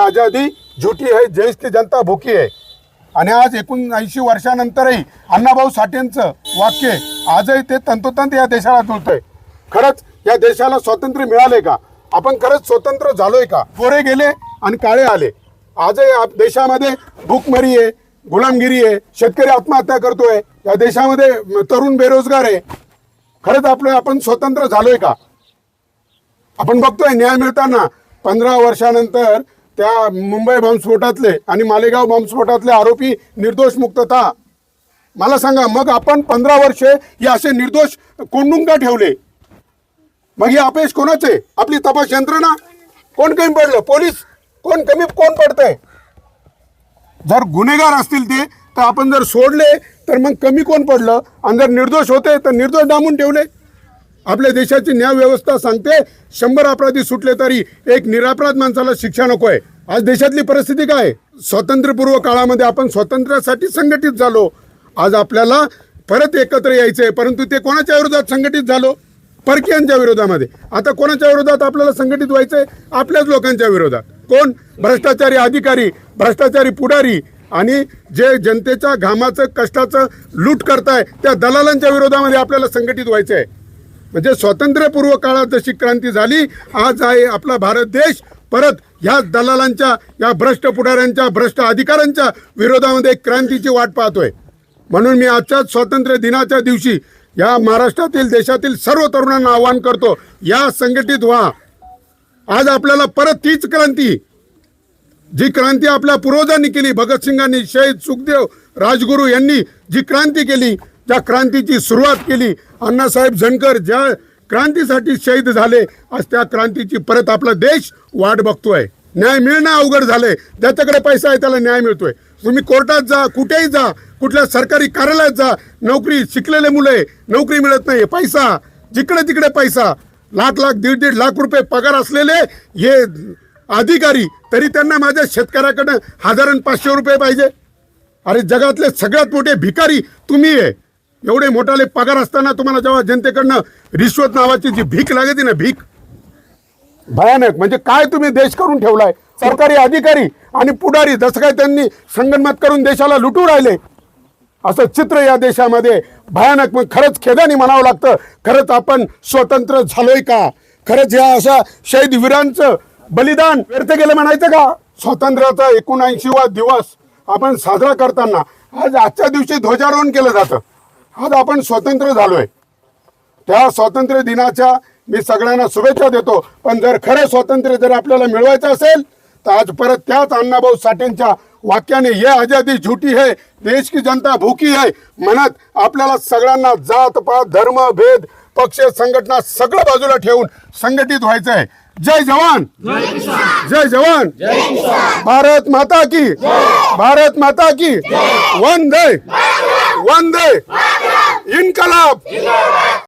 या आजादी झुटी आहे जैस की जनता भुकी आहे. आणि आज एकोणऐंशी वर्षानंतरही अण्णाभाऊ साठेंचं वाक्य आजही ते तंतोतंत या देशाला जुळतंय. खरंच या देशाला स्वातंत्र्य मिळाले का? आपण खरंच स्वतंत्र झालोय का? गोरे गेले आणि काळे आले. आजही देशामध्ये भूकमरी आहे गुलामगिरी आहे शेतकरी आत्महत्या करतोय. या देशामध्ये तरुण बेरोजगार आहे. खरंच आपलं आपण स्वतंत्र झालोय का? आपण बघतोय न्याय मिळताना पंधरा वर्षानंतर त्या मुंबई बॉम्बस्फोटातले आणि मालेगाव बॉम्बस्फोटातले आरोपी निर्दोष मुक्तता मला सांगा मग आपण पंधरा वर्षे हे असे निर्दोष कोंडून का ठेवले. मग हे अपयश कोणाचे? आपली तपास यंत्रणा? कोण कमी पडलं? पोलीस? कोण कमी कोण पडतंय? जर गुन्हेगार असतील ते तर आपण जर सोडले तर मग कमी कोण पडलं? आणि जर निर्दोष होते तर निर्दोष डांबून ठेवले. आपल्या देशाची न्याय व्यवस्था सांगते शंभर अपराधी सुटले तरी एक निरापराध माणसाला शिक्षा नको आहे. आज देशातली परिस्थिती काय स्वातंत्र्यपूर्व काळामध्ये आपण स्वातंत्र्यासाठी संघटित झालो. आज आपल्याला परत एकत्र यायचं आहे परंतु ते कोणाच्या विरोधात संघटित झालो? परकीयांच्या विरोधामध्ये. आता कोणाच्या विरोधात आपल्याला संघटित व्हायचंय? आपल्याच लोकांच्या विरोधात. कोण? भ्रष्टाचारी अधिकारी भ्रष्टाचारी पुढारी आणि जे जनतेच्या घामाचं कष्टाचं लूट करताय त्या दलालांच्या विरोधामध्ये आपल्याला संघटित व्हायचं आहे म्हणजे स्वातंत्र्यपूर्व काळात जशी क्रांती झाली आज आहे आपला भारत देश. परत ह्या दलालांच्या या भ्रष्ट पुढाऱ्यांच्या भ्रष्ट अधिकाऱ्यांच्या विरोधामध्ये क्रांतीची वाट पाहतोय. म्हणून मी आजच्या स्वातंत्र्य दिनाच्या दिवशी या महाराष्ट्रातील देशातील सर्व तरुणांना आवाहन करतो या संघटित व्हा. आज आपल्याला परत तीच क्रांती. जी क्रांती आपल्या पूर्वजांनी केली भगतसिंगांनी शहीद सुखदेव राजगुरू यांनी जी क्रांती केली त्या क्रांतीची सुरुवात केली. अण्णासाहेब झणकर ज्या क्रांतीसाठी शहीद झाले आज त्या क्रांतीची परत आपला देश वाट बघतोय. न्याय मिळणं अवघड झालंय. ज्याच्याकडे पैसा आहे त्याला न्याय मिळतोय. तुम्ही कोर्टात जा कुठेही जा कुठल्या सरकारी कार्यालयात जा. नोकरी शिकलेले मुले नोकरी मिळत नाही पैसा जिकडे तिकडे पैसा. लाख लाख दीड दीड लाख रुपये पगार असलेले हे अधिकारी तरी त्यांना माझ्या शेतकऱ्याकडं हजार पाचशे रुपये पाहिजे. अरे जगातले सगळ्यात मोठे भिकारी तुम्ही आहे. एवढे मोठाले पगार असताना तुम्हाला जेव्हा जनतेकडनं रिश्वत नावाची जी भीक लागते ना भीक भयानक. म्हणजे काय तुम्ही देश करून ठेवलाय? सरकारी अधिकारी आणि पुढारी जसं काय त्यांनी संगणमत करून देशाला लुटू राहिले असं चित्र या देशामध्ये भयानक. मग खरंच खेदाने म्हणावं लागतं खरंच आपण स्वतंत्र झालोय का? खरंच या अशा शहीद वीरांचं बलिदान व्यर्थ गेलं म्हणायचं का? स्वातंत्र्याचा एकोणऐंशीवा दिवस आपण साजरा करताना आज आजच्या दिवशी ध्वजारोहण केलं जातं. आज आपण स्वतंत्र झालोय. त्या स्वातंत्र्य दिनाच्या मी सगळ्यांना शुभेच्छा देतो. पण जर खरं स्वातंत्र्य जर आपल्याला मिळवायचं असेल तर आज परत त्याच अण्णाभाऊ साठेंच्या वाक्याने ये आजादी झुटी है देश की जनता भूकी है म्हणत आपल्याला सगळ्यांना जात पात धर्म भेद पक्ष संघटना सगळं बाजूला ठेवून संघटित व्हायचं आहे जय जवान! जय जवान! भारत माता की! भारत माता की! वंदे! वंदे! ইনকালাব।